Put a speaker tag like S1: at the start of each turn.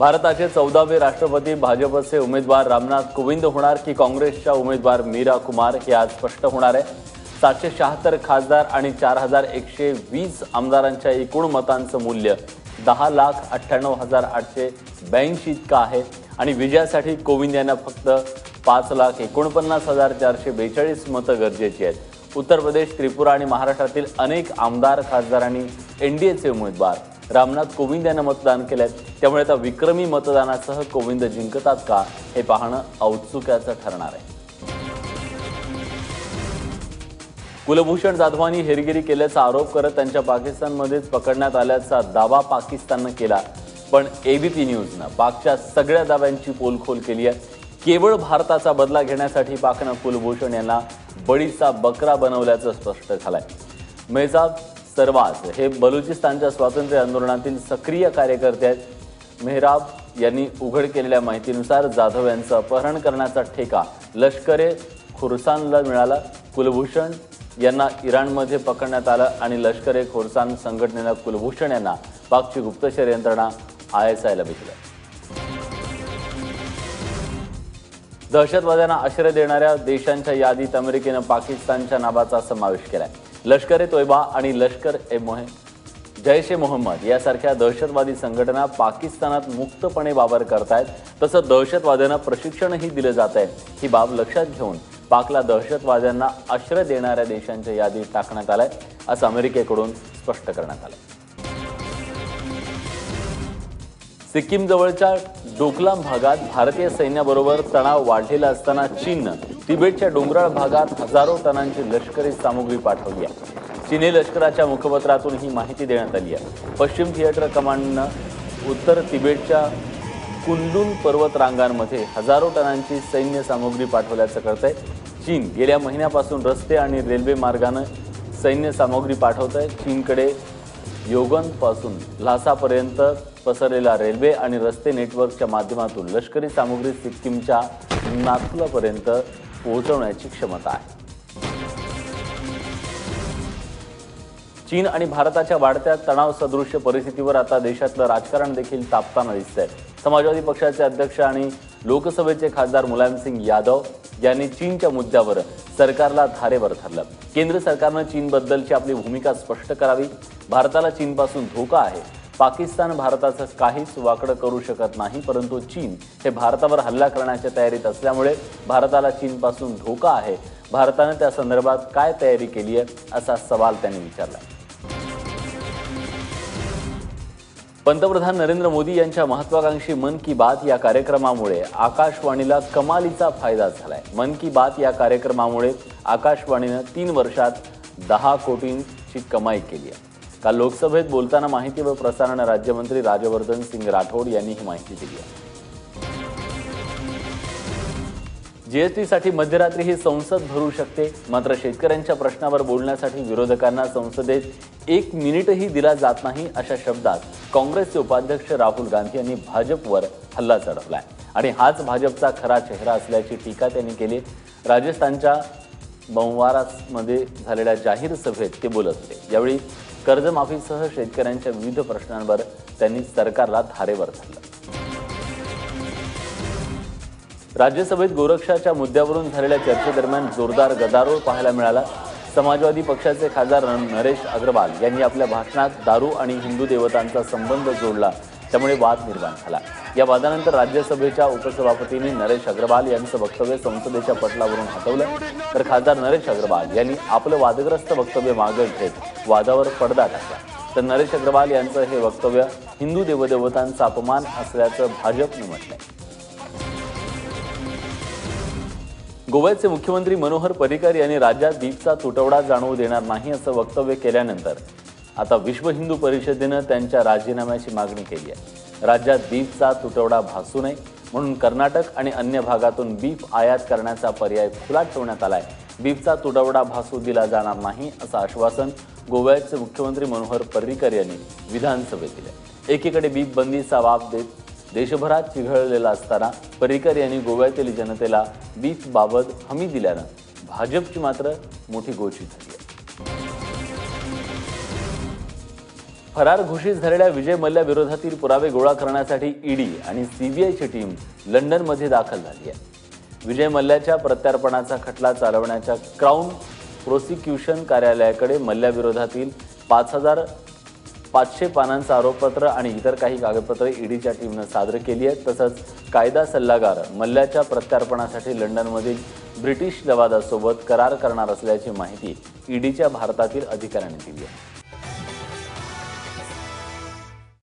S1: भारताचे चौदावे राष्ट्रपती भाजपचे उमेदवार रामनाथ कोविंद होणार की काँग्रेसच्या उमेदवार मीरा कुमार हे आज स्पष्ट होणार आहे. सातशे शहात्तर खासदार आणि चार हजार एकशे वीस आमदारांच्या एकूण मतांचं मूल्य दहा लाख अठ्ठ्याण्णव हजार आठशे ब्याऐंशी इतकं आहे. आणि विजयासाठी कोविंद यांना फक्त पाच लाख एकोणपन्नास हजार चारशे बेचाळीस मतं गरजेची आहेत. उत्तर प्रदेश त्रिपुरा आणि महाराष्ट्रातील अनेक आमदार खासदार आणि एन डी एचे उमेदवार रामनाथ कोविंद यांना मतदान केलंय. त्यामुळे आता विक्रमी मतदानासह कोविंद जिंकतात का हे पाहणं औत्सुक्याचं ठरणार आहे. कुलभूषण जाधवांनी हेरगिरी केल्याचा आरोप करत त्यांच्या पाकिस्तानमध्येच पकडण्यात आल्याचा दावा पाकिस्ताननं केला. पण एबीपी न्यूजनं पाकच्या सगळ्या दाव्यांची पोलखोल केली आहे. केवळ भारताचा बदला घेण्यासाठी पाकनं कुलभूषण यांना बळीचा बकरा बनवल्याचं स्पष्ट झालंय. मेजाब सरवाज हे बलुचिस्तानच्या स्वातंत्र्य आंदोलनातील सक्रिय कार्यकर्ते आहेत. मेहराब यांनी उघड केलेल्या माहितीनुसार जाधव यांचं अपहरण करण्याचा ठेका लष्करे खुर्सानला खुरसानला मिळाला. कुलभूषण यांना इराणमध्ये पकडण्यात आलं आणि लष्कर ए खोरसान संघटनेनं कुलभूषण यांना पाकची गुप्तचर यंत्रणा आय एस आयला विकलं दहशतवाद्यांना आश्रय देणाऱ्या देशांच्या यादीत अमेरिकेनं पाकिस्तानच्या नावाचा समावेश केलाय. लष्कर ए तोयबा आणि लष्कर ए मोहे. जैश ए मोहम्मद यासारख्या दहशतवादी संघटना पाकिस्तानात मुक्तपणे वावर करतायत. तसं दहशतवाद्यांना प्रशिक्षणही दिलं जात आहे ही बाब लक्षात घेऊन पाकला दहशतवाद्यांना आश्रय देणाऱ्या देशांच्या यादीत टाकण्यात आलंय. असं अमेरिकेकडून स्पष्ट करण्यात आलं सिक्कीम जवळच्या डोकलाम भागात भारतीय सैन्याबरोबर तणाव वाढलेला असताना चीननं तिबेटच्या डोंगराळ भागात हजारो टनांची लष्करी सामुग्री पाठवली आहे. चीनी लष्कराच्या मुखपत्रातून ही माहिती देण्यात आली आहे. पश्चिम थिएटर कमांडनं उत्तर तिबेटच्या कुंडून पर्वत रांगांमध्ये हजारो टनांची सैन्य सामुग्री पाठवल्याचं कळतंय. चीन गेल्या महिन्यापासून रस्ते आणि रेल्वे मार्गानं सैन्य सामुग्री पाठवत आहे चीनकडे योगनपासून ल्हासापर्यंत पसरलेला रेल्वे आणि रस्ते नेटवर्कच्या माध्यमातून लष्करी सामुग्री सिक्कीमच्या नाथुलापर्यंत पोहोचवण्याची क्षमता आहे. चीन आणि भारताच्या वाढत्या तणाव सदृश्य परिस्थितीवर आता देशातलं राजकारण देखील तापताना दिसतंय. समाजवादी पक्षाचे अध्यक्ष आणि लोकसभेचे खासदार मुलायमसिंग यादव यांनी चीनच्या मुद्द्यावर सरकारला धारेवर धरलं. केंद्र सरकारनं चीनबद्दलची आपली भूमिका स्पष्ट करावी. भारताला चीनपासून धोका आहे. पाकिस्तान भारताचं काहीच वाकडं करू शकत नाही परंतु चीन हे भारतावर हल्ला करण्याच्या तयारीत असल्यामुळे भारताला चीनपासून धोका आहे. भारतानं त्या संदर्भात काय तयारी केली आहे असा सवाल त्यांनी विचारला. पंतप्रधान नरेंद्र मोदी यांच्या महत्वाकांक्षी मन की बात या कार्यक्रमामुळे आकाशवाणीला कमालीचा फायदा झालाय. मन की बात या कार्यक्रमामुळे आकाशवाणीनं तीन वर्षात दहा कोटींची कमाई केली आहे. काल लोकसभेत बोलताना माहिती व प्रसारण राज्यमंत्री राजवर्धन सिंग राठोड यांनी ही माहिती दिली आहे. जीएसटीसाठी मध्यरात्री ही संसद भरू शकते. मात्र शेतकऱ्यांच्या प्रश्नावर बोलण्यासाठी विरोधकांना संसदेत एक मिनिटही दिला जात नाही अशा शब्दात काँग्रेसचे उपाध्यक्ष राहुल गांधी यांनी भाजपवर हल्ला चढवलाय. आणि हाच भाजपचा खरा चेहरा असल्याची टीका त्यांनी केली. राजस्थानच्या बंवारामध्ये झालेल्या जाहीर सभेत ते बोलत होते. यावेळी कर्जमाफीसह शेतकऱ्यांच्या विविध प्रश्नांवर त्यांनी सरकारला धारेवर धरलं. राज्यसभेत गोरक्षाच्या मुद्द्यावरून झालेल्या चर्चेदरम्यान जोरदार गदारोळ पाहायला मिळाला. समाजवादी पक्षाचे खासदार नरेश अग्रवाल यांनी आपल्या भाषणात दारू आणि हिंदू देवतांचा संबंध जोडला. त्यामुळे वाद निर्माण झाला. या वादानंतर राज्यसभेच्या उपसभापतींनी नरेश अग्रवाल यांचं वक्तव्य संसदेच्या पटलावरून हटवलं. तर खासदार नरेश अग्रवाल यांनी आपलं वादग्रस्त वक्तव्य मागे घेत वादावर पडदा टाकला. तर नरेश अग्रवाल यांचं हे वक्तव्य हिंदू देवदेवतांचा अपमान असल्याचं भाजपने म्हटलंय. गोव्याचे मुख्यमंत्री मनोहर पर्रिकर यांनी राज्यात दीपचा तुटवडा जाणवू देणार नाही असं वक्तव्य केल्यानंतर आता विश्व हिंदू परिषदेनं त्यांच्या राजीनाम्याची मागणी केली आहे. राज्यात बीफचा तुटवडा भासू नये म्हणून कर्नाटक आणि अन्य भागातून बीफ आयात करण्याचा पर्याय खुला ठेवण्यात आला आहे बीफचा तुटवडा भासू दिला जाणार नाही असं आश्वासन गोव्याचे मुख्यमंत्री मनोहर पर्रिकर यांनी विधानसभेत दिलं एकीकडे बीफ बंदीचा वाप देत देशभरात चिघळलेला असताना पर्रिकर यांनी गोव्यातील जनतेला बीफबाबत हमी दिल्यानं भाजपची मात्र मोठी गोची झाली आहे. फरार घोषित झालेल्या विजय मल्ल्याविरोधातील पुरावे गोळा करण्यासाठी ईडी आणि सीबीआयची टीम लंडनमध्ये दाखल झाली आहे. विजय मल्ल्याच्या प्रत्यार्पणाचा खटला चालवण्याच्या क्राऊन प्रोसिक्युशन कार्यालयाकडे मल्ल्याविरोधातील पाच हजार पाचशे पानांचं आरोपपत्र आणि इतर काही कागदपत्रे ईडीच्या टीमनं सादर केली आहेत. तसंच कायदा सल्लागार मल्ल्याच्या प्रत्यार्पणासाठी लंडनमधील ब्रिटिश लवादासोबत करार करणार असल्याची माहिती ईडीच्या भारतातील अधिकाऱ्यांनी दिली आहे.